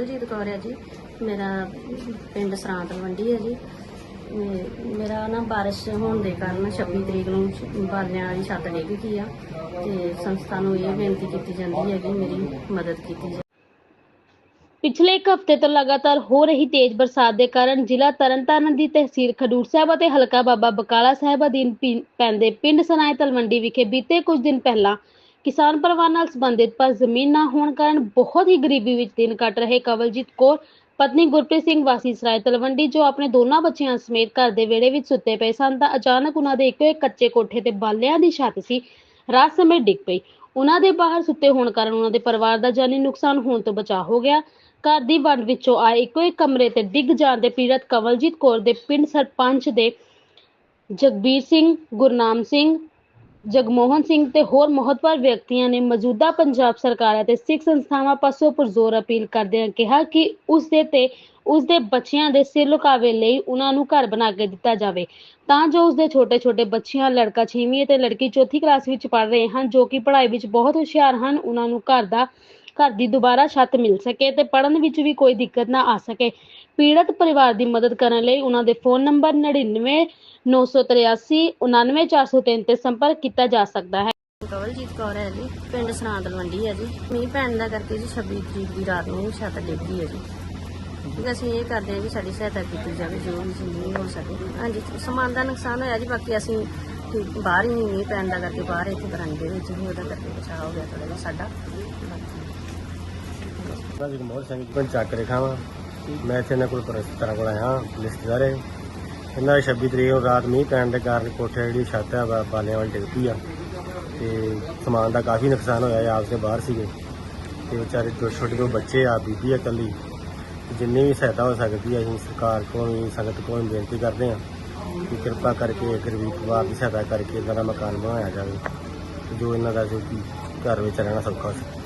ਕਵਲਜੀਤ ਕੌਰ ਹੈ ਜੀ। ਮੇਰਾ ਪਿੰਡ ਸਰਾਂ ਤਲਵੰਡੀ ਹੈ ਜੀ। ਮੇ- ਮੇਰਾ ਨਾ ਬਾਰਿਸ਼ ਹੋਣ ਦੇ ਕਾਰਨ 26 ਤਰੀਕ ਨੂੰ ਬਾਲਿਆਂ ਵਾਲੀ ਛੱਤ ਡਿੱਗ ਗਈ ਆ ਤੇ ਸੰਸਥਾ ਨੂੰ ਇਹ ਬੇਨਤੀ ਕੀਤੀ ਜਾਂਦੀ ਹੈ ਕਿ ਮੇਰੀ ਮਦਦ ਕੀਤੀ ਜਾਵੇ। ਪਿਛਲੇ ਇੱਕ ਹਫ਼ਤੇ ਤੋਂ ਲਗਾਤਾਰ ਹੋ ਰਹੀ ਤੇਜ਼ ਬਰਸਾਤ ਦੇ ਕਾਰਨ ਜ਼ਿਲ੍ਹਾ ਤਰਨਤਾਰਨ ਦੀ ਤਹਿਸੀਲ ਖਡੂਰ ਸਾਹਿਬ ਅਤੇ ਹਲਕਾ ਬਾਬਾ ਬਕਾਲਾ ਸਾਹਿਬ ਅਧੀਨ ਪਿੰ- ਪੈਂਦੇ ਪਿੰਡ ਸਨਾਏ ਤਲਵੰਡੀ ਵਿਖੇ ਬੀਤੇ ਕੁਝ ਦਿਨ ਪਹਿਲਾਂ ਕਿਸਾਨ ਪਰਿਵਾਰ ਨਾਲ ਸੰਬੰਧਿਤ, ਪਰ ਜ਼ਮੀਨ ਨਾ ਹੋਣ ਕਾਰਨ ਬਹੁਤ ਹੀ ਗਰੀਬੀ ਵਿੱਚ ਦਿਨ ਕੱਟ ਰਹੇ ਕਵਲਜੀਤ ਕੌਰ, ਪਤਨੀ ਗੁਰਪ੍ਰੀਤ ਸਿੰਘ ਵਾਸੀ ਸਰਾਏ ਤਲਵੰਡੀ, ਜੋ ਆਪਣੇ ਦੋਨਾਂ ਬੱਚਿਆਂ ਸਮੇਤ ਘਰ ਦੇ ਵਿਹੜੇ ਵਿੱਚ ਸੁੱਤੇ ਪਏ ਸਨ ਤਾਂ ਅਚਾਨਕ ਉਹਨਾਂ ਦੇ ਇੱਕੋ ਇੱਕ ਕੱਚੇ ਕੋਠੇ ਤੇ ਬਾਲਿਆਂ ਦੀ ਛੱਤ ਸੀ, ਰਾਤ ਸਮੇਂ ਡਿੱਗ ਪਈ। ਉਹਨਾਂ ਦੇ ਬਾਹਰ ਸੁੱਤੇ ਹੋਣ ਕਾਰਨ ਉਹਨਾਂ ਦੇ ਪਰਿਵਾਰ ਦਾ ਜਾਨੀ ਨੁਕਸਾਨ ਹੋਣ ਤੋਂ ਬਚਾ ਹੋ ਗਿਆ। ਘਰ ਦੀ ਵੰਡ ਵਿੱਚੋਂ ਆਏ ਇੱਕੋ ਇੱਕ ਕਮਰੇ ਤੇ ਡਿੱਗ ਜਾਣ ਦੇ ਪੀੜਤ ਕਵਲਜੀਤ ਕੌਰ ਦੇ ਪਿੰਡ ਸਰਪੰਚ ਦੇ ਜਗਬੀਰ ਸਿੰਘ, ਗੁਰਨਾਮ ਸਿੰਘ ਜਗਮੋਹਨ ਸਿੰਘ ਤੇ ਹੋਰ ਮਹੱਤਵਪੂਰਨ ਵਿਅਕਤੀਆਂ ਨੇ ਮੌਜੂਦਾ ਪੰਜਾਬ ਸਰਕਾਰ ਅਤੇ ਸਿੱਖ ਸੰਸਥਾਵਾਂ ਪਾਸੋਂ ਪੁਰਜ਼ੋਰ ਅਪੀਲ ਕਰਦਿਆਂ ਕਿਹਾ ਕਿ ਉਸ ਦੇ ਤੇ ਉਸ ਦੇ ਬੱਚਿਆਂ ਦੇ ਸਿਰ ਲੁਕਾਵੇ ਲਈ ਉਹਨਾਂ ਨੂੰ ਘਰ ਬਣਾ ਕੇ ਦਿੱਤਾ ਜਾਵੇ। ਤਾਂ ਜੋ ਉਸ ਦੇ ਛੋਟੇ-ਛੋਟੇ ਬੱਚਿਆਂ, ਲੜਕਾ 6ਵੀਂ ਅਤੇ ਲੜਕੀ ਚੌਥੀ ਕਲਾਸ ਵਿੱਚ ਪੜ੍ਹ ਰਹੇ ਹਨ, ਜੋ ਕਿ ਪੜ੍ਹਾਈ ਵਿੱਚ ਬਹੁਤ ਹੁਸ਼ਿਆਰ ਹਨ, ਉਹਨਾਂ ਨੂੰ ਘਰ ਦਾ ਘਰ ਦੀ ਦੁਬਾਰਾ ਛੱਤ ਮਿਲ ਸਕੇ ਤੇ ਪੜ੍ਹਨ ਵਿੱਚ ਵੀ ਕੋਈ ਦਿੱਕਤ ਨਾ ਆ ਸਕੇ। ਪੀੜਤ ਪਰਿਵਾਰ ਦੀ ਮਦਦ ਕਰਨ ਲਈ ਉਹਨਾਂ ਦੇ ਫੋਨ ਨੰਬਰ 99 983 99403 ਤੇ ਸੰਪਰਕ ਕੀਤਾ ਜਾ ਸਕਦਾ ਹੈ। ਕਵਲਜੀਤ ਕੌਰ ਹੈ ਜੀ, ਪਿੰਡ ਸਰਾਂ ਤਲਵੰਡੀ ਹੈ ਜੀ। ਮੀਂਹ ਪੈਣ ਦਾ ਕਰਕੇ ਜੀ 26 ਤਰੀਕ ਦੀ ਰਾਤ ਨੂੰ ਛੱਤ ਡਿੱਗ ਹੈ ਜੀ। ਠੀਕ ਅਸੀਂ ਇਹ ਕਰਦੇ ਹਾਂ ਕਿ ਸਾਡੀ ਸਹਾਇਤਾ ਕੀਤੀ ਜਾਵੇ, ਜੋ ਵੀ ਸੰਭਵ ਹੋ ਸਕੇ। ਹਾਂਜੀ, ਸਮਾਨ ਦਾ ਨੁਕਸਾਨ ਹੋਇਆ ਜੀ, ਬਾਕੀ ਅਸੀਂ ਬਾਹਰ ਹੀ ਨਹੀਂ ਪੈਣ ਦਾ ਕਰਕੇ ਬਾਹਰ ਇੱਥੇ ਬਰਾਂਡੇ ਵਿੱਚ ਹੀ ਉਹਦਾ ਕਰਕੇ ਬਚਾਅ ਹੋ ਗਿਆ ਥੋੜਾ ਜਿਹਾ ਸਾਡਾ। ਮੈਂ ਜਗਮੋਹਨ ਸਿੰਘ ਪਿੰਡ ਚੱਕ ਰੇਖਾ ਵਾਂ ਮੈਂ ਇੱਥੇ ਇਹਨਾਂ ਕੋਲ ਪਰਸਤਰਾਂ ਕੋਲ ਆਇਆ ਰਿਸ਼ਤੇਦਾਰ ਹੈ ਇਹਨਾਂ ਦੀ 26 ਤਰੀਕ ਨੂੰ ਰਾਤ ਮੀਂਹ ਪੈਣ ਦੇ ਕਾਰਨ ਕੋਠੇ ਜਿਹੜੀ ਛੱਤ ਹੈ ਬਾ- ਬਾਲਿਆਂ ਵਾਲੀ ਡਿੱਗ ਪਈ ਆ। ਤੇ ਸਮਾਨ ਦਾ ਕਾਫੀ ਨੁਕਸਾਨ ਹੋਇਆ ਹੈ ਦੇ ਬਾਹਰ ਸੀਗੇ। ਤੇ ਵਿਚਾਰੇ ਦੋ ਛੋਟੇ ਦੋ ਬੱਚੇ ਆ, ਬੀਬੀ ਆ ਇਕੱਲੀ ਜਿੰਨੀ ਵੀ ਸਹਾਇਤਾ ਹੋ ਸਕਦੀ ਹੈ ਅਸੀਂ ਸਰਕਾਰ ਕੋਲ ਵੀ ਸੰਗਤ ਕੋਲ ਵੀ ਬੇਨਤੀ ਕਰਦੇ ਹਾਂ ਕਿ ਕਿਰਪਾ ਕਰਕੇ ਗਰੀਬ ਪਰਿਵਾਰ ਦੀ ਸਹਾਇਤਾ ਕਰਕੇ ਇਹਨਾਂ ਦਾ ਮਕਾਨ ਬਣਾਇਆ ਜਾਵੇ, ਤੇ ਜੋ ਇਹਨਾਂ ਦਾ ਜੋ ਕਿ ਘਰ ਵਿੱਚ ਰਹਿਣਾ ਸੌਖਾ ਹੋ ਸਕੇ।